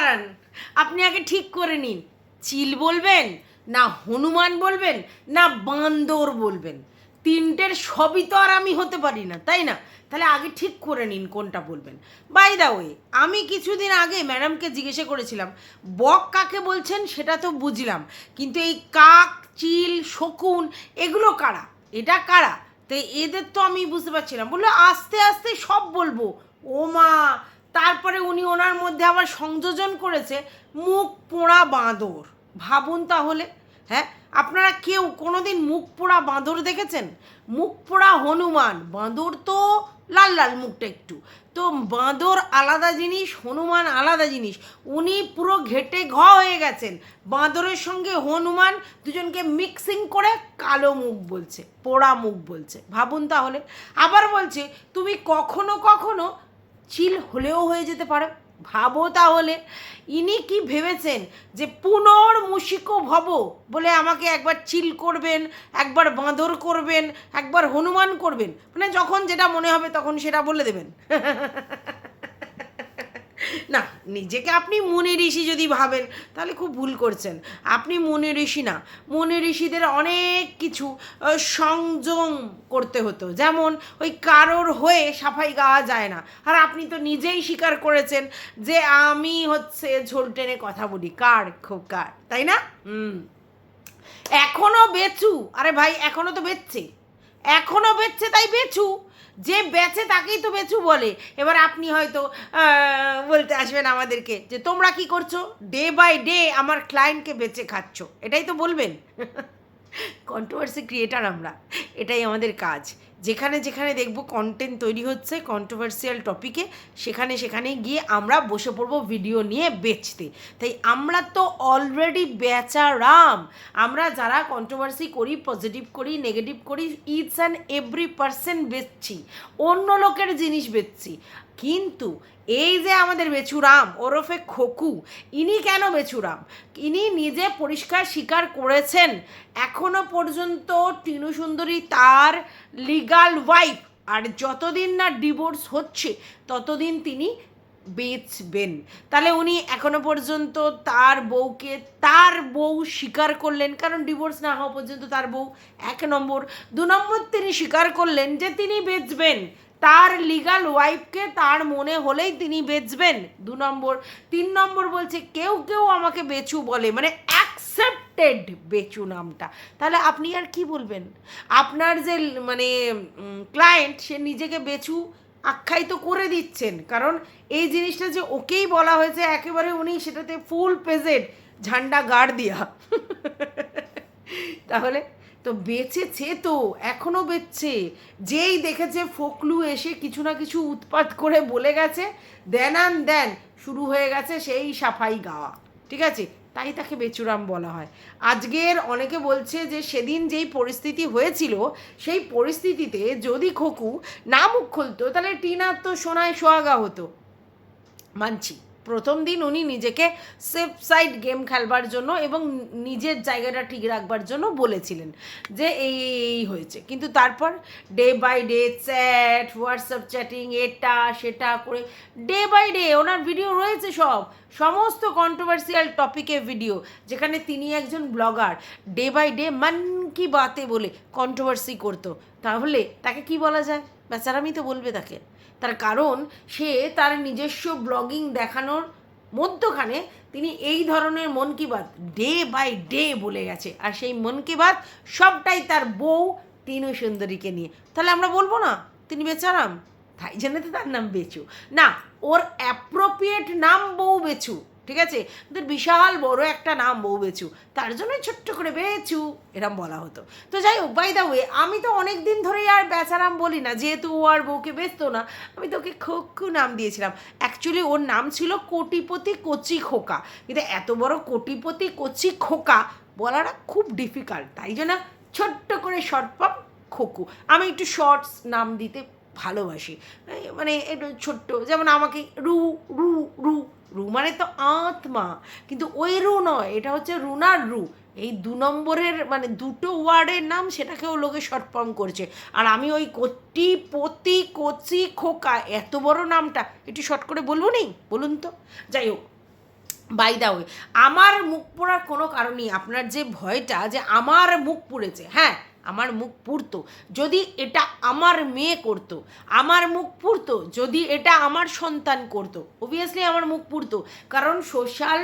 দাঁড়ান। আপনি আগে ঠিক করে নিন। চিল বলবেন, না হনুমান বলবেন, না বান্দর বলবেন। তিনটের সবই তো আর আমি হতে পারি না, তাই না? তাহলে আগে ঠিক করে নিন কোনটা বলবেন। বাই দা ওয়ে আমি কিছুদিন আগে ম্যাডামকে জিজ্ঞাসা করেছিলাম, বক কাকে বলছেন সেটা তো বুঝলাম, কিন্তু এই কাক, চিল, শকুন, এগুলো কারা? এটা কারা? তো এদের তো আমি বুঝতে পারছিলাম। বলল, আস্তে আস্তে সব বলব। ও মা তারপরে উনি ওনার মধ্যে আবার সংযোজন করেছে মুখ পোড়া বাঁদর। ভাবুন তাহলে হ্যাঁ? আপনারা কেউ কোনোদিন মুখ পোড়া বাঁদর দেখেছেন? মুখ পোড়া হনুমান। বাঁদর তো লাল লাল মুখটা একটু। তো বাঁদর আলাদা জিনিস, হনুমান আলাদা জিনিস। উনি পুরো ঘেটে ঘ হয়ে গেছেন। বাঁদরের সঙ্গে হনুমান দুজনকে মিক্সিং করে কালো মুখ বলছে, পোড়া মুখ বলছে। ভাবুন তাহলে। আবার বলছে, তুমি কখনো কখনো চিল হলেও হয়ে যেতে পারে। ভাবো তাহলে। ইনি কি ভেবেছেন যে পুনর্মুষিকো ভব বলে আমাকে একবার চিল করবেন, একবার বাঁদর করবেন, একবার হনুমান করবেন? মানে যখন যেটা মনে হবে তখন সেটা বলে দেবেন। না, নিজেকে আপনি মুনি ঋষি যদি ভাবেন, তাহলে খুব ভুল করছেন। আপনি মুনি ঋষি না। মুনি ঋষিদের অনেক কিছু সংযম করতে হতো। যেমন, ওই কারোর হয়ে সাফাই গাওয়া যায় না। আর আপনি তো নিজেই স্বীকার করেছেন যে, আমি হচ্ছে ঝোল টেনে কথা বলি। কার? খুব কার। তাই না? হুম। এখনও বেচু। আরে ভাই, এখনও তো বেচছে। এখনও বেচছে, তাই বেচু। যে বেচে তাকেই তো বেচু বলে। এবার আপনি হয়তো বলতে আসবেন আমাদেরকে যে, তোমরা কি করছ? ডে বাই ডে আমার ক্লায়েন্টকে বেচে খাচ্ছ। এটাই তো বলবেন। কন্ট্রোভার্সি ক্রিয়েটার আমরা। এটাই আমাদের কাজ। যেখানে যেখানে দেখব কন্টেন্ট তৈরি হচ্ছে কন্ট্রোভার্সিয়াল টপিকে সেখানে সেখানে গিয়ে আমরা বসে পড়ব ভিডিও নিয়ে বেচতে। তাই আমরা তো অলরেডি বেচারাম। আমরা যারা কন্ট্রোভার্সি করি পজিটিভ করি নেগেটিভ করি ইটস অ্যান্ড এভরি পার্সেন্ট বেচছি। অন্য লোকের জিনিস বেচছি। কিন্তু এই যে আমাদের বেচুরাম ওরফে খোকু, ইনি কেন বেচুরাম ইনি নিজে পরিষ্কার স্বীকার করেছেন, এখনও পর্যন্ত টিনু সুন্দরী তার লিগাল ওয়াইফ আর যতদিন না ডিভোর্স হচ্ছে, ততদিন তিনি বেচবেন। তাহলে উনি এখনও পর্যন্ত তার বউকে, তার বউ স্বীকার করলেন, কারণ ডিভোর্স না হওয়া পর্যন্ত তার বউ এক নম্বর। দু নম্বর তিনি স্বীকার করলেন যে তিনি বেচবেন। তার লিগাল ওয়াইফকে তার মনে হলেই তিনি বেচবেন। দু নম্বর। তিন নম্বর বলছে, কেউ কেউ আমাকে বেচু বলে মানে অ্যাকসেপ্টেড বেচু নামটা। তাহলে আপনি আর কি বলবেন? আপনার যে মানে ক্লায়েন্ট সে নিজেকে বেচু আখ্যায়িত করে দিচ্ছেন। কারণ এই জিনিসটা যে ওকেই বলা হয়েছে, একেবারে উনি সেটাতে ফুল পেজেড ঝান্ডা গাড় দিয়া। তাহলে তো বেঁচেছে তো এখনও বেচছে। যেই দেখেছে ফোকলু এসে কিছু না কিছু উৎপাত করে বলে গেছে, দেন আন দেন, শুরু হয়ে গেছে সেই সাফাই গাওয়া। ঠিক আছে? তাই তাকে বেচুরাম বলা হয়। আজকের অনেকে বলছে যে সেদিন যেই পরিস্থিতি হয়েছিল, সেই পরিস্থিতিতে যদি খোকু না মুখ খুলতো, তাহলে টিনার তো সোনায় সোহাগা হতো। মানছি। প্রথম দিন উনি নিজেকে সেফ সাইড গেম খেলবার জন্য এবং নিজের জায়গাটা ঠিক রাখবার জন্য বলেছিলেন যে এই এই হয়েছে। কিন্তু তারপর day by day chat WhatsApp chatting এটা, সেটা করে ডে বাই ডে ওনার ভিডিও রয়েছে সব। সমস্ত কন্ট্রোভার্সিয়াল টপিকে ভিডিও যেখানে তিনি একজন ব্লগার ডে বাই ডে মান কি বাতে বলে কন্ট্রোভার্সি করতো। তাহলে তাকে কি বলা যায়? বেচারামি তো বলবে তাকে। তার কারণ সে তার নিজস্ব ব্লগিং দেখানোর মধ্যখানে তিনি এই ধরনের মন কি বাত, ডে বাই ডে বলে গেছে। আর সেই মন কি বাত সবটাই তার বউ তিনু সুন্দরীকে নিয়ে। তাহলে আমরা বলব না, তিনি বেচারাম? তাই জন্য তো তার নাম বেচু। না, ওর অ্যাপ্রোপ্রিয়েট নাম বউ বেচু। ঠিক আছে? ওদের বিশাল বড় একটা নাম বউ বেচু তার জন্য ছোট্ট করে বেচু, এরম বলা হতো। তো যাই হোক বাই দা ওয়ে আমি তো অনেক দিন ধরেই আর বেচারাম বলি না, যেহেতু ও আর বউকে বেচতো না, আমি তো ওকে খোকু নাম দিয়েছিলাম। অ্যাকচুয়ালি ওর নাম ছিল কোটিপতি কচি খোকা। কিন্তু এত বড় কোটিপতি কচি খোকা বলাটা খুব ডিফিকাল্ট তাই জন্য ছোট্ট করে শর্ট পাম খোকু। আমি একটু শর্টস নাম দিতে ভালোবাসি। মানে একটু ছোট্ট, যেমন আমাকে রু রু রু রু মানে তো আত্মা। কিন্তু ওই রু নয়, এটা হচ্ছে রুনার রু। এই দু নম্বরের মানে দুটো ওয়ার্ডের নাম সেটাকেও লোকে শর্ট করছে। আর আমি ওই কটি পতি কচি খোকা, এত বড় নামটা, একটু শর্ট করে বলব নি? বলুন তো। যাই হোক বাই দা ওয়ে আমার মুখ পোড়ার কোনো কারণই আপনার যে ভয়টা যে আমার মুখ পুড়েছে হ্যাঁ? আমার মুখ পুড়তো। যদি এটা আমার মেয়ে করতো, আমার মুখ পুড়তো, যদি এটা আমার সন্তান করতো অবভিয়াসলি আমার মুখ পুড়তো। কারণ সোশ্যাল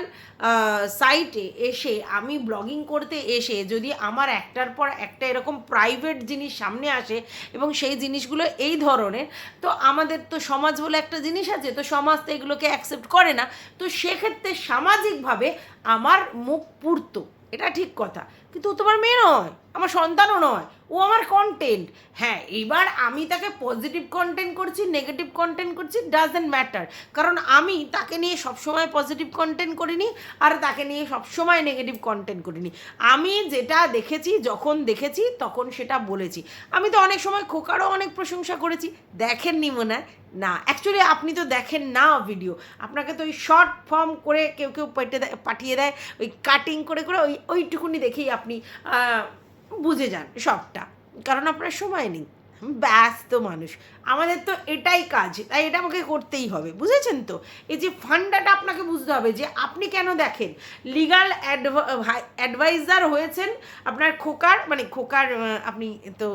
সাইটে এসে আমি ব্লগিং করতে এসে যদি আমার একটার পর একটা এরকম প্রাইভেট জিনিস সামনে আসে এবং সেই জিনিসগুলো এই ধরনের, তো আমাদের তো সমাজ বলে একটা জিনিস আছে, তো সমাজ তো এগুলোকে অ্যাকসেপ্ট করে না। তো সেক্ষেত্রে সামাজিকভাবে আমার মুখ পুড়তো। এটা ঠিক কথা। কিন্তু তোমার মেয়ে নয় আমার সন্তানও নয়। ও আমার কন্টেন্ট হ্যাঁ এবার আমি তাকে পজিটিভ কন্টেন্ট করছি নেগেটিভ কন্টেন্ট করছি ডাজেন্ট ম্যাটার কারণ আমি তাকে নিয়ে সবসময় পজিটিভ কন্টেন্ট করিনি, আর তাকে নিয়ে সবসময় নেগেটিভ কন্টেন্ট করিনি। আমি যেটা দেখেছি, যখন দেখেছি, তখন সেটা বলেছি। আমি তো অনেক সময় খোকারও অনেক প্রশংসা করেছি। দেখেননি মনে হয়? না অ্যাকচুয়ালি আপনি তো দেখেন না ভিডিও আপনাকে তো ওই শর্ট ফর্ম করে কেউ কেউ পেটে দেয় পাঠিয়ে দেয়, ওই কাটিং করে করে ওই, ওইটুকুনি দেখেই আপনি বুঝে যান সবটা, কারণ আপনার সময় নেই। ব্যস্ত মানুষ। আমাদের তো এটাই কাজ, তাই এটা আমাকে করতেই হবে, বুঝেছেন তো? এই যে ফান্ডাটা আপনাকে বুঝতে হবে যে আপনি কেন দেখেন? লিগাল অ্যাডভাইজার হয়েছেন আপনার খোকার মানে খোকার আপনি তো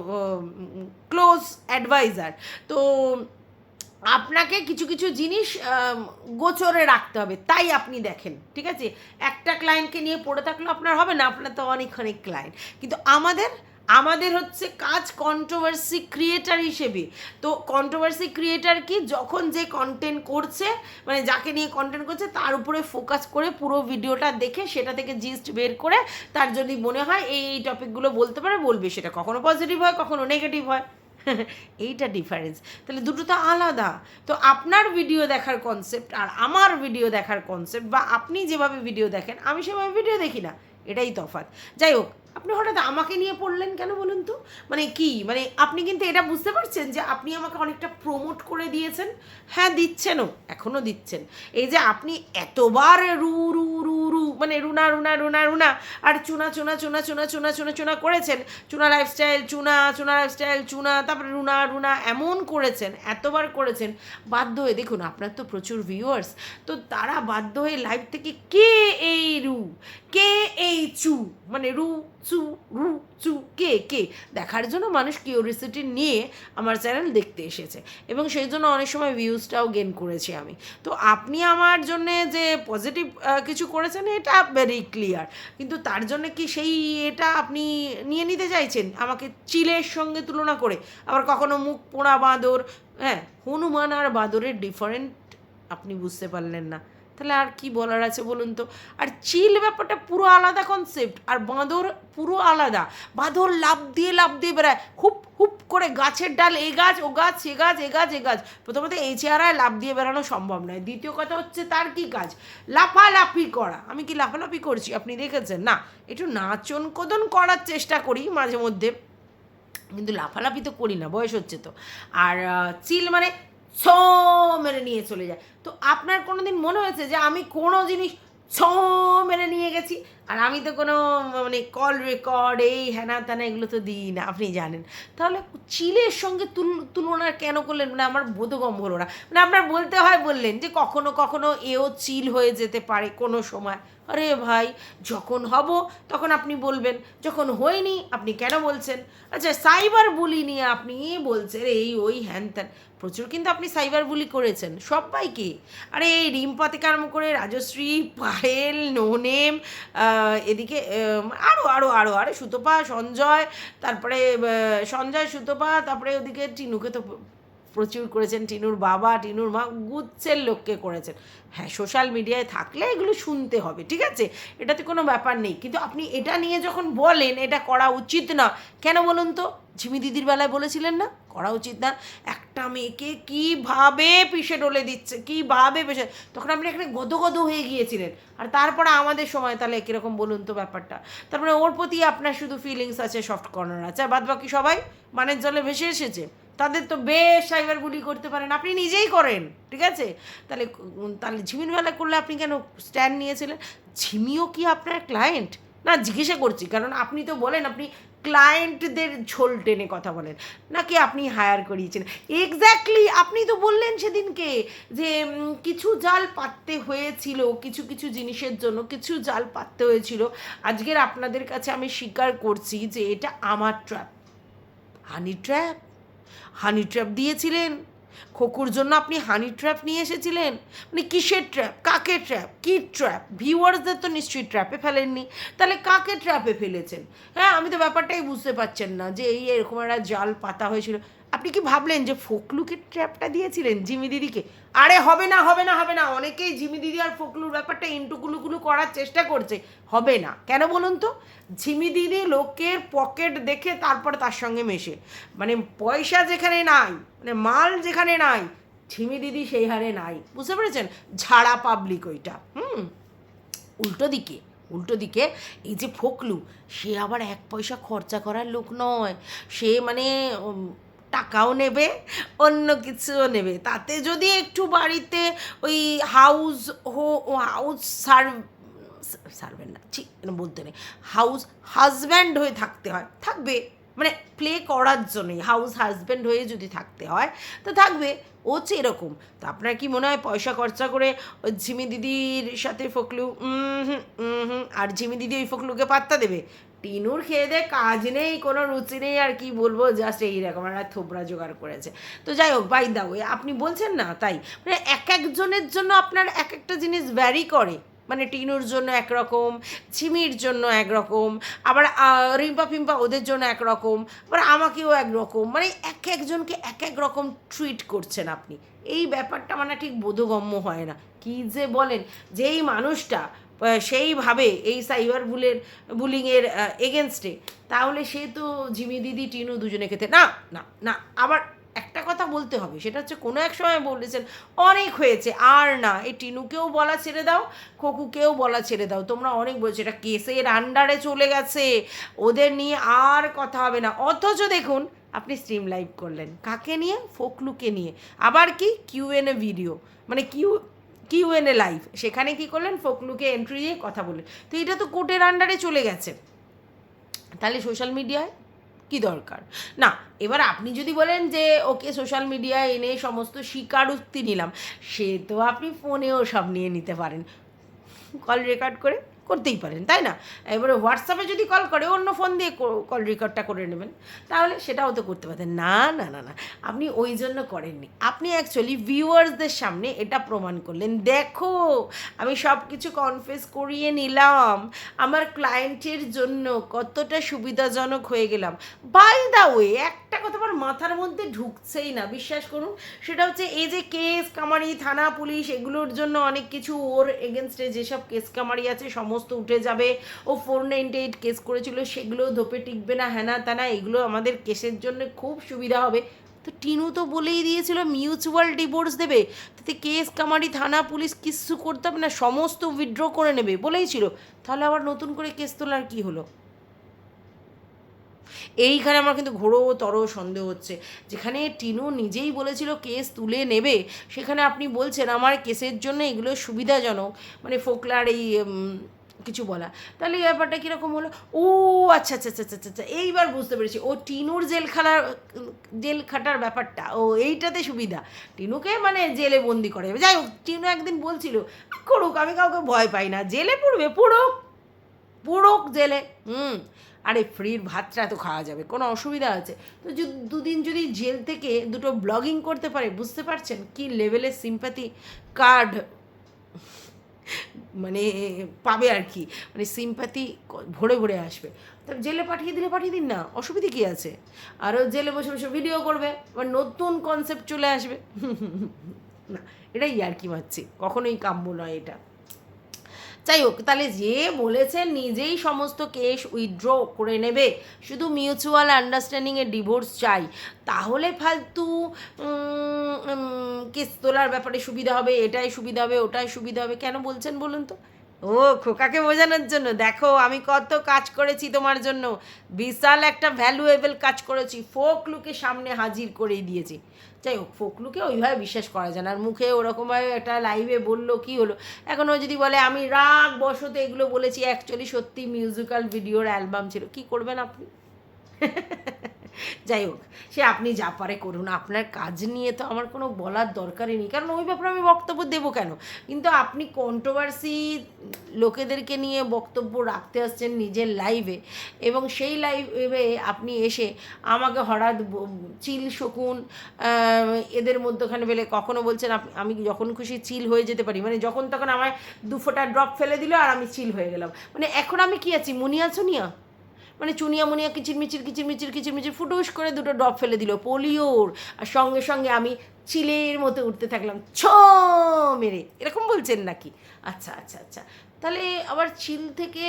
ক্লোজ অ্যাডভাইজার তো আপনাকে কিছু কিছু জিনিস গোচরে রাখতে হবে, তাই আপনি দেখেন, ঠিক আছে? একটা ক্লায়েন্টকে নিয়ে পড়ে থাকলে আপনার হবে না, আপনার তো অনেক অনেক ক্লায়েন্ট কিন্তু আমাদের আমাদের হচ্ছে কাজ কন্ট্রোভার্সি ক্রিয়েটার হিসেবে। তো কন্ট্রোভার্সি ক্রিয়েটার কি? যখন যে কন্টেন্ট করছে মানে যাকে নিয়ে কন্টেন্ট করছে, তার উপরে ফোকাস করে পুরো ভিডিওটা দেখে, সেটা থেকে জিস্ট বের করে, তার যদি মনে হয় এই টপিকগুলো বলতে পারে, বলবে। সেটা কখনো পজিটিভ হয়, কখনো নেগেটিভ হয়। এইটা ডিফারেন্স তাহলে দুটো তো আলাদা। তো আপনার ভিডিও দেখার কনসেপ্ট আর আমার ভিডিও দেখার কনসেপ্ট বা আপনি যেভাবে ভিডিও দেখেন, আমি সেভাবে ভিডিও দেখি না। এটাই তফাত যাই হোক আপনি হঠাৎ আমাকে নিয়ে পড়লেন কেন বলুন তো? মানে কি? মানে আপনি কিন্তু এটা বুঝতে পারছেন যে আপনি আমাকে অনেকটা প্রমোট করে দিয়েছেন? হ্যাঁ দিচ্ছেনও এখনও দিচ্ছেন। এই যে আপনি এতবার রু রু রু রু মানে রুনা রুনা রুনা রুনা, আর চুনা চুনা চুনা চুনা চুনা চুনা চুনা করেছেন, চুনা লাইফস্টাইল চুনা চুনা লাইফস্টাইল চুনা, তারপরে রুনা রুনা, এমন করেছেন, এতবার করেছেন, বাধ্য হয়ে দেখুন আপনার তো প্রচুর ভিউয়ার্স তো তারা বাধ্য হয়ে লাইভ থেকে কে এই রু, কে এই চু মানে রু চু, রু, চু, কে কে। দেখার জন্য মানুষ কিউরিসিটি নিয়ে আমার চ্যানেল দেখতে এসেছে। এবং সেই জন্য অনেক সময় ভিউজটাও গেন করেছি আমি। তো আপনি আমার জন্যে যে পজিটিভ কিছু করেছেন, এটা ভেরি ক্লিয়ার কিন্তু তার জন্য কি সেই এটা আপনি নিয়ে নিতে চাইছেন? আমাকে চিলের সঙ্গে তুলনা করে। আবার কখনো মুখ পোড়া বাঁদর হ্যাঁ হনুমান আর বাঁদরের ডিফারেন্ট আপনি বুঝতে পারলেন না। তাহলে আর কি বলার আছে বলুন তো? আর চিল ব্যাপারটা পুরো আলাদা কনসেপ্ট আর বাঁদর পুরো আলাদা। বাঁদর লাভ দিয়ে লাভ দিয়ে বেড়ায়, হুপ হুপ করে গাছের ডাল, এ গাছ, ও গাছ, সে গাছ, এ গাছ এ গাছ। প্রথমত এই চেহারায় লাভ দিয়ে বেড়ানো সম্ভব নয়। দ্বিতীয় কথা হচ্ছে তার কি কাজ? লাফালাফি করা। আমি কি লাফালাফি করছি? আপনি দেখেছেন? না, একটু নাচন কোদন করার চেষ্টা করি মাঝে মধ্যে। কিন্তু লাফালাফি তো করি না, বয়স হচ্ছে তো। আর চিল মানে ছ মেরে নিয়ে চলে যায়। তো আপনার কোনো দিন মনে হয়েছে যে আমি কোনো জিনিস ছ মেরে নিয়ে গেছি? আর আমি তো কোনো মানে কল রেকর্ড এই হ্যানা ত্যানা এগুলো তো দিই না, আপনি জানেন। তাহলে চিলের সঙ্গে তুল, তুলনা কেন করলেন? মানে আমার বোধগম্য হলো না। মানে আপনার বলতে হয় বললেন যে, কখনো কখনো এও চিল হয়ে যেতে পারে কোনো সময়। আরে ভাই, যখন হব, তখন আপনি বলবেন। যখন হয়নি, আপনি কেন বলছেন? আচ্ছা সাইবার বুলি নিয়ে আপনি বলছেন, এই, ওই হ্যান ত্যান প্রচুর কিন্তু আপনি সাইবার বুলি করেছেন সবাইকে আরে, এই রিম্পা থেকে করে রাজশ্রী, পায়েল নোনেম এদিকে আরও আরও আরও আরে সুতপা সঞ্জয় তারপরে সঞ্জয় সুতপা তারপরে ওদিকে টিনুকে তো প্রচুর করেছেন টিনুর বাবা, টিনুর মা, গুচ্ছের লোককে করেছেন। হ্যাঁ সোশ্যাল মিডিয়ায় থাকলে এগুলো শুনতে হবে, ঠিক আছে? এটাতে কোনো ব্যাপার নেই। কিন্তু আপনি এটা নিয়ে যখন বলেন, এটা করা উচিত না, কেন বলুন তো? ঝিমি দিদির বেলায় বলেছিলেন না? করা উচিত না। একটা মেয়েকে কীভাবে পিষে ডলে দিচ্ছে, কীভাবে পিষে তখন আপনি এখানে গদ গদ হয়ে গিয়েছিলেন। আর তারপরে আমাদের সময় তাহলে কীরকম বলুন তো ব্যাপারটা? তারপরে ওর প্রতি আপনার শুধু ফিলিংস আছে সফট কর্নার আছে। আর বাদ বাকি সবাই মানের জলে ভেসে এসেছে। তাদের তো বেশ সাইবার বুলি করতে পারেন। আপনি নিজেই করেন, ঠিক আছে? তাহলে তাহলে ঝিমির বেলা করলে আপনি কেন স্ট্যান্ড নিয়েছিলেন? ঝিমিও কি আপনার ক্লায়েন্ট না, জিজ্ঞাসা করছি, কারণ আপনি তো বলেন, আপনি ক্লায়েন্টদের ঝোল টেনে কথা বলেন। নাকি আপনি হায়ার করিয়েছেন? এক্স্যাক্টলি আপনি তো বললেন সেদিনকে যে কিছু জাল পাততে হয়েছিল, কিছু কিছু জিনিসের জন্য কিছু জাল পাততে হয়েছিল। আজকের আপনাদের কাছে আমি স্বীকার করছি যে, এটা আমার trap honey trap honey trap দিয়েছিলেন? খোকুর জন্য আপনি হানি ট্র্যাপ নিয়ে এসেছিলেন? মানে কিসের ট্র্যাপ কাকে ট্র্যাপ কী ট্র্যাপ ভিউয়ার্সদের তো নিশ্চয়ই ট্র্যাপে ফেলেননি। তাহলে কাকে ট্র্যাপে ফেলেছেন? হ্যাঁ আমি তো ব্যাপারটাই বুঝতে পারছেন না যে এই এরকম একটা জাল পাতা হয়েছিল। আপনি কি ভাবলেন যে ফোকলুকে ট্র্যাপটা দিয়েছিলেন জিমি দিদিকে? আরে হবে না হবে না হবে না। অনেকেই জিমি দিদি আর ফোকলুর ব্যাপারটা ইন্টুকুলুকুলু করার চেষ্টা করছে। হবে না। কেন বলুন তো? ঝিমি দিদি লোকের পকেট দেখে তারপর তার সঙ্গে মেশে। মানে পয়সা যেখানে নাই মানে মাল যেখানে নাই ঝিমি দিদি সেই হারে নাই। বুঝতে পেরেছেন? ঝাড়া পাবলিক ওইটা। হুম? উল্টো দিকে উল্টো দিকে এই যে ফোকলু, সে আবার এক পয়সা খরচা করার লোক নয়। সে মানে টাকাও নেবে, অন্য কিছুও নেবে। তাতে যদি একটু বাড়িতে ওই হাউস হো হাউস সার্ভ সার্ভেন্ট না ঠিক বলতে নেই। হাউস হাজব্যান্ড হয়ে থাকতে হয়, থাকবে। মানে প্লে করার জন্যই হাউস হাজব্যান্ড হয়ে যদি থাকতে হয়, তো থাকবে। ও হচ্ছে এরকম। তো আপনার কি মনে হয় পয়সা খরচা করে ওই ঝিমি দিদির সাথে ফকলু আর ঝিমি দিদি ওই ফকলুকে পাত্তা দেবে? টিনুর খেয়ে দে কাজ নেই, কোনো রুচি নেই, আর কি বলব? জাস্ট এইরকম একটা থোবরা জোগাড় করেছে। তো যাই হোক বাই দা আপনি বলছেন না, তাই? মানে এক একজনের জন্য আপনার এক একটা জিনিস ভ্যারি করে। মানে টিনুর জন্য একরকম ছিমির জন্য একরকম, আবার রিম্পা ফিম্পা ওদের জন্য একরকম, আবার আমাকেও একরকম। মানে এক একজনকে এক এক রকম ট্রিট করছেন আপনি। এই ব্যাপারটা মানে ঠিক বোধগম্য হয় না। কি যে বলেন, যেই মানুষটা সেইভাবে এই সাইবার বুলের, বুলিংয়ের এগেনস্টে তাহলে সে তো ঝিমি দিদি, টিনু দুজনে খেতে, না না না, আবার একটা কথা বলতে হবে, সেটা হচ্ছে কোনো এক সময় বলেছেন, অনেক হয়েছে, আর না, এই টিনুকেও বলা ছেড়ে দাও, খোকুকেও বলা ছেড়ে দাও, তোমরা অনেক বলছো, এটা কেসের আন্ডারে চলে গেছে, ওদের নিয়ে আর কথা হবে না, অথচ দেখুন, আপনি স্ট্রিম লাইভ করলেন, কাকে নিয়ে? ফোকলুকে নিয়ে, আবার কি? কিউএনএ ভিডিও মানে কিউ কিউএনএ লাইভ সেখানে কি করলেন? ফোকলুকে এন্ট্রি দিয়ে কথা বললেন। তো এটা তো কোর্টের আন্ডারে চলে গেছে। তাহলে সোশ্যাল মিডিয়ায় কি দরকার? না, এবার আপনি যদি বলেন যে, ওকে সোশ্যাল মিডিয়ায় এনে সমস্ত স্বীকারোক্তি নিলাম, সে তো আপনি ফোনেও সব নিয়ে নিতে পারেন। কল রেকর্ড করে। করতেই পারেন, তাই না? এবারে হোয়াটসঅ্যাপে যদি কল করে, অন্য ফোন দিয়ে কল রেকর্ডটা করে নেবেন, তাহলে সেটাও তো করতে পারতেন। না না না না, আপনি ওই জন্য করেননি। আপনি অ্যাকচুয়ালি ভিউয়ার্সদের সামনে এটা প্রমাণ করলেন। দেখো, আমি সব কিছু কনফেস করিয়ে নিলাম। আমার ক্লায়েন্টের জন্য কতটা সুবিধাজনক হয়ে গেলাম। বাই দা ওয়ে একটা কথা আমার মাথার মধ্যে ঢুকছেই না, বিশ্বাস করুন। সেটা হচ্ছে এই যে কেস কামারি, থানা, পুলিশ, এগুলোর জন্য অনেক কিছু ওর এগেনস্টে যেসব কেস কামারি আছে, সমস্ত উঠে যাবে। ও ফোর নাইনটি এইট কেস করেছিল, সেগুলো ধোপে টিকবে না হ্যানা তানা, এগুলো আমাদের কেসের জন্য খুব সুবিধা হবে। তো টিনু তো বলেই দিয়েছিল মিউচুয়াল ডিভোর্স দেবে। তাতে কেস কামারি, থানা, পুলিশ কিচ্ছু করতে হবে না, সমস্ত উইথড্র করে নেবে, বলেই ছিল। তাহলে আবার নতুন করে কেস তোলার কী হলো? এইখানে আমার কিন্তু ঘোরতর সন্দেহ হচ্ছে। যেখানে টিনু নিজেই বলেছিল কেস তুলে নেবে, সেখানে আপনি বলছেন আমার কেসের জন্য এগুলো সুবিধাজনক মানে ফোকলার এই কিছু বলা। তাহলে এই ব্যাপারটা কীরকম হলো? ও আচ্ছা আচ্ছা আচ্ছা আচ্ছা আচ্ছা এইবার বুঝতে পেরেছি। ও টিনুর জেল খাটার জেল খাটার ব্যাপারটা, ও এইটাতে সুবিধা। টিনুকে মানে জেলে বন্দি করে। যাই হোক, টিনু একদিন বলছিল, করুক, আমি কাউকে ভয় পাই না। জেলে পড়বে, পড়ুক। পুরোক জেলে, হুম, আরে ফ্রির ভাতটা তো খাওয়া যাবে, কোনো অসুবিধা আছে। তো দুদিন যদি জেল থেকে দুটো ব্লগিং করতে পারে, বুঝতে পারছেন কি লেভেলের সিম্প্যাথি কার্ড মানে পাবে আর কি মানে সিম্প্যাথি ভরে ভরে আসবে। তো জেলে পাঠিয়ে দিলে পাঠিয়ে দিন না, অসুবিধে কী আছে? আরও জেলে বসে বসে ভিডিও করবে, আবার নতুন কনসেপ্ট চলে আসবে। না, এটাই আর কি মারছি কখনোই কাম্য নয় এটা। যাই হোক, তাহলে যে বলেছেন নিজেই সমস্ত কেস উইথড্র করে নেবে। শুধু মিউচুয়াল আন্ডারস্ট্যান্ডিংয়ে ডিভোর্স চাই। তাহলে ফালতু কেস তোলার ব্যাপারে সুবিধা হবে, এটাই সুবিধা হবে, ওটাই সুবিধা হবে। কেন বলছেন বলুন তো? ও, খোকাকে বোঝানোর জন্য। দেখো, আমি কত কাজ করেছি তোমার জন্য। বিশাল একটা ভ্যালুয়েবল কাজ করেছি। ফোক লুকে সামনে হাজির করেই দিয়েছি। যাই হোক ফোকলুকে ওইভাবে বিশ্বাস করা যায় না। আর মুখে ওরকমভাবে একটা লাইভে বলল, কি হলো? এখন ও যদি বলে, আমি রাগ বসতে এগুলো বলেছি অ্যাকচুয়ালি সত্যি মিউজিক্যাল ভিডিওর অ্যালবাম ছিল। কি করবেন আপনি? যাই হোক, সে আপনি যা পারে করুন। আপনার কাজ নিয়ে তো আমার কোনো বলার দরকারই নেই। কারণ ওই ব্যাপারে আমি বক্তব্য দেবো কেন? কিন্তু আপনি কন্ট্রোভার্সি লোকেদেরকে নিয়ে বক্তব্য রাখতে আসছেন নিজের লাইভে এবং সেই লাইভে আপনি এসে আমাকে হঠাৎ চিল শকুন এদের মধ্যখানে ফেলে কখনো বলছেন আমি যখন খুশি চিল হয়ে যেতে পারি। মানে যখন তখন আমায় দু ফোঁটা ড্রপ ফেলে দিল আর আমি চিল হয়ে গেলাম। মানে এখন আমি কি আছি? মুনিয়া চুনিয়া মানে চুনিয়া মুনিয়া কিচির মিচির কিচির মিচির কিচির মিচির ফুটুস করে দুটো ড্রপ ফেলে দিল, পোলিওর। আর সঙ্গে সঙ্গে আমি চিলের মতো উঠতে থাকলাম, ছ মেরে। এরকম বলছেন নাকি? আচ্ছা আচ্ছা আচ্ছা। তাহলে আবার চিল থেকে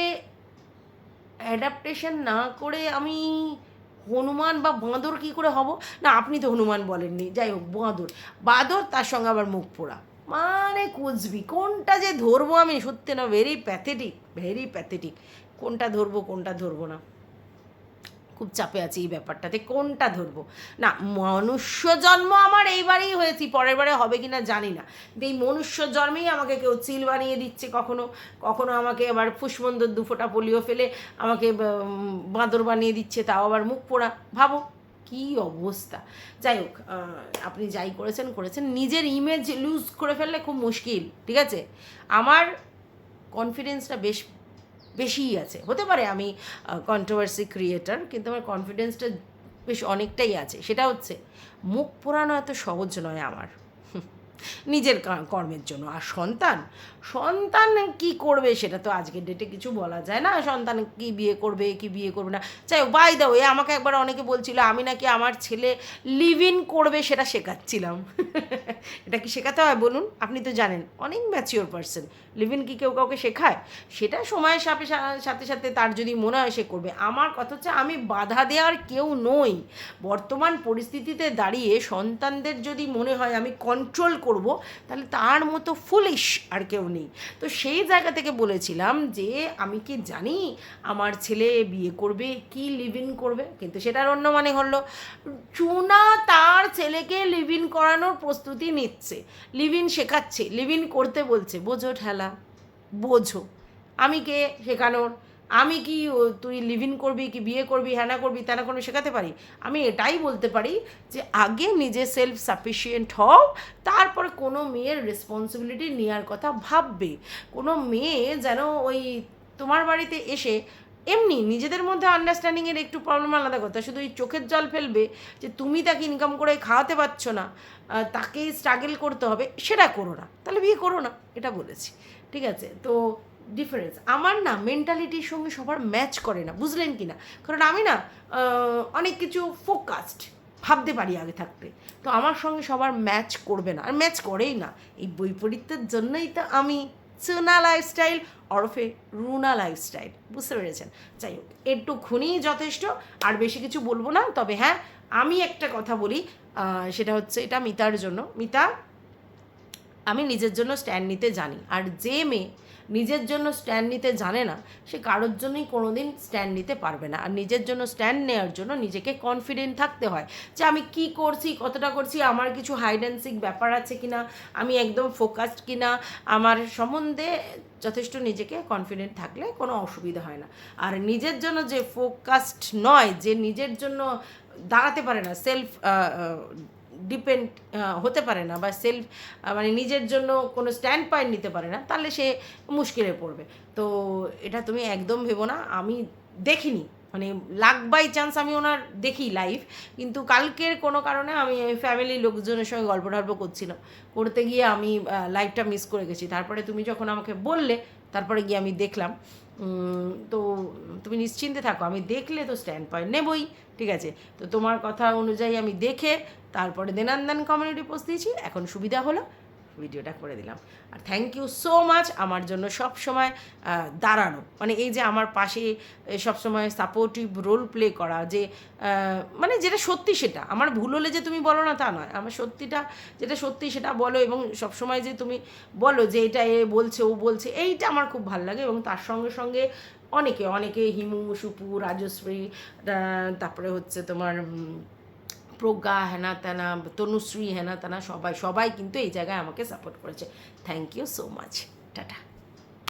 অ্যাডাপ্টেশন না করে আমি হনুমান বা বাঁদর কি করে হব? না, আপনি তো হনুমান বলেননি। যাই হোক, বাঁদর। বাঁদর, তার সঙ্গে আবার মুখ পোড়া। মানে কুচবি কোনটা যে ধরবো আমি সত্যি না ভেরি প্যাথেটিক ভেরি প্যাথেটিক কোনটা ধরবো কোনটা ধরবো না। খুব চাপে আছি এই ব্যাপারটাতে, কোনটা ধরবো? না, মনুষ্য জন্ম আমার এইবারেই হয়েছি, পরের বারে হবে কি না জানি না। কিন্তু এই মনুষ্য জন্মেই আমাকে কেউ চিল বানিয়ে দিচ্ছে কখনো কখনো আমাকে আবার ফুসমন্দর দু ফোঁটা পোলিও ফেলে আমাকে বাঁদর বানিয়ে দিচ্ছে, তাও আবার মুখ পোড়া। ভাবো, কি অবস্থা? যাই হোক আপনি যাই করেছেন করেছেন। নিজের ইমেজ লুজ করে ফেললে খুব মুশকিল, ঠিক আছে? আমার কনফিডেন্সটা বেশ বেশিই আছে। হতে পারে আমি কন্ট্রোভার্সি ক্রিয়েটার কিন্তু আমার কনফিডেন্সটা বেশ অনেকটাই আছে। সেটা হচ্ছে, মুখ পোড়ানো এত সহজ নয় আমার। নিজের কর্মের জন্য। আর সন্তান সন্তান কি করবে সেটা তো আজকের ডেটে কিছু বলা যায় না। সন্তান কি বিয়ে করবে, কি বিয়ে করবে না। চাই বাই দাও এ আমাকে একবার অনেকে বলছিল, আমি নাকি আমার ছেলে লিভ ইন করবে সেটা শেখাচ্ছিলাম। এটা কি শেখাতে হয় বলুন? আপনি তো জানেন, অনেক ম্যাচিওর পার্সন লিভ ইন কি কেউ কাউকে শেখায়? সেটা সময়ের সাথে সাথে সাথে তার যদি মনে হয় সে করবে। আমার কথা হচ্ছে, আমি বাধা দেওয়ার কেউ নই। বর্তমান পরিস্থিতিতে দাঁড়িয়ে সন্তানদের যদি মনে হয় আমি কন্ট্রোল করব, তাহলে তার মতো ফুলিশ আর কেউ নেই। তো সেই জায়গা থেকে বলেছিলাম যে, আমি কি জানি আমার ছেলে বিয়ে করবে, কি লিভ ইন করবে? কিন্তু সেটার অন্য মানে হলো, চুনা তার ছেলেকে লিভ ইন করানোর প্রস্তুতি নিচ্ছে। লিভ ইন শেখাচ্ছে লিভ ইন করতে বলছে, বোঝো ঠেলা, বোঝো। আমি কে? শেখানোর। আমি কি তুই লিভ ইন করবি কি, বিয়ে করবি, হ্যানা করবি তেনা কোনো শেখাতে পারি? আমি এটাই বলতে পারি যে, আগে নিজে সেলফ সাফিসিয়েন্ট হও, তারপর কোনো মেয়ের রেসপন্সিবিলিটি নেওয়ার কথা ভাববে। কোনো মেয়ে যেন ওই তোমার বাড়িতে এসে এমনি নিজেদের মধ্যে আন্ডারস্ট্যান্ডিংয়ের একটু প্রবলেম আলাদা কথা শুধু এই চোখের জল ফেলবে যে, তুমি তাকে ইনকাম করে খাওয়াতে পারছ না তাকেই স্ট্রাগল করতে হবে, সেটা করো না। তাহলে বিয়ে করো না, এটা বলেছি। ঠিক আছে? তো ডিফারেন্স আমার না মেন্টালিটির সঙ্গে সবার ম্যাচ করে না, বুঝলেন কি না কারণ আমি না অনেক কিছু ফোকাসড ভাবতে পারি আগে থাকতে। তো আমার সঙ্গে সবার ম্যাচ করবে না। আর ম্যাচ করেই না। এই বৈপরীত্যের জন্যই তো আমি চুনা লাইফস্টাইল ওরফে রুনা লাইফস্টাইল বুঝতে পেরেছেন? যাই হোক একটুখানি যথেষ্ট। আর বেশি কিছু বলব না, তবে হ্যাঁ আমি একটা কথা বলি সেটা হচ্ছে এটা মিতার জন্য। মিতা, আমি নিজের জন্য স্ট্যান্ড নিতে জানি। আর যে মেয়ে নিজের জন্য স্ট্যান্ড নিতে জানে না, সে কারোর জন্যই কোনো দিন স্ট্যান্ড নিতে পারবে না। আর নিজের জন্য স্ট্যান্ড নেওয়ার জন্য নিজেকে কনফিডেন্ট থাকতে হয় যে আমি কি করছি, কতটা করছি, আমার কিছু হাইড ব্যাপার আছে কি না আমি একদম ফোকাসড কি না আমার সম্বন্ধে যথেষ্ট নিজেকে কনফিডেন্ট থাকলে কোনো অসুবিধা হয় না। আর নিজের জন্য যে ফোকাসড নয়, যে নিজের জন্য দাঁড়াতে পারে না সেলফ ডিপেন্ড হতে পারে না বা সেলফ মানে নিজের জন্য কোনো স্ট্যান্ড পয়েন্ট নিতে পারে না, তাহলে সে মুশকিলে পড়বে। তো এটা তুমি একদম ভেবো না, আমি দেখিনি। মানে লাখ বাই চান্স আমি ওনার দেখি লাইভ কিন্তু কালকের কোনো কারণে আমি ফ্যামিলির লোকজনের সঙ্গে গল্প টল্প করছিলাম। করতে গিয়ে আমি লাইভটা মিস করে গেছি। তারপরে তুমি যখন আমাকে বললে, তারপরে গিয়ে আমি দেখলাম তো তুমি নিশ্চিন্তে থাকো, আমি দেখলে তো স্ট্যান্ড পয়েন্ট নেবই, ঠিক আছে? তো তোমার কথা অনুযায়ী আমি দেখে তারপরে দেনান্দান কমিউনিটি পোস্ট দিয়েছি, এখন সুবিধা হলো, ভিডিওটা করে দিলাম। আর থ্যাংক ইউ সো মাচ আমার জন্য সব সময় দাঁড়ানো। মানে এই যে আমার পাশে সব সময় সাপোর্টিভ রোল প্লে করা, যে মানে যেটা সত্যি সেটা। আমার ভুল হলে যে তুমি বলো না তা নয়। আমার সত্যিটা, যেটা সত্যি সেটা বলো এবং সব সময় যে তুমি বলো যে এটা এ বলছে, ও বলছে, এইটা আমার খুব ভালো লাগে এবং তার সঙ্গে সঙ্গে অনেকে অনেকে হিমু, সুপু, রাজশ্রী তারপরে হচ্ছে তোমার প্রজ্ঞা, হেনা তেনা, তনুশ্রী, হেনা তেনা, সবাই সবাই কিন্তু এই জায়গায় আমাকে সাপোর্ট করেছে। Thank you so much tata.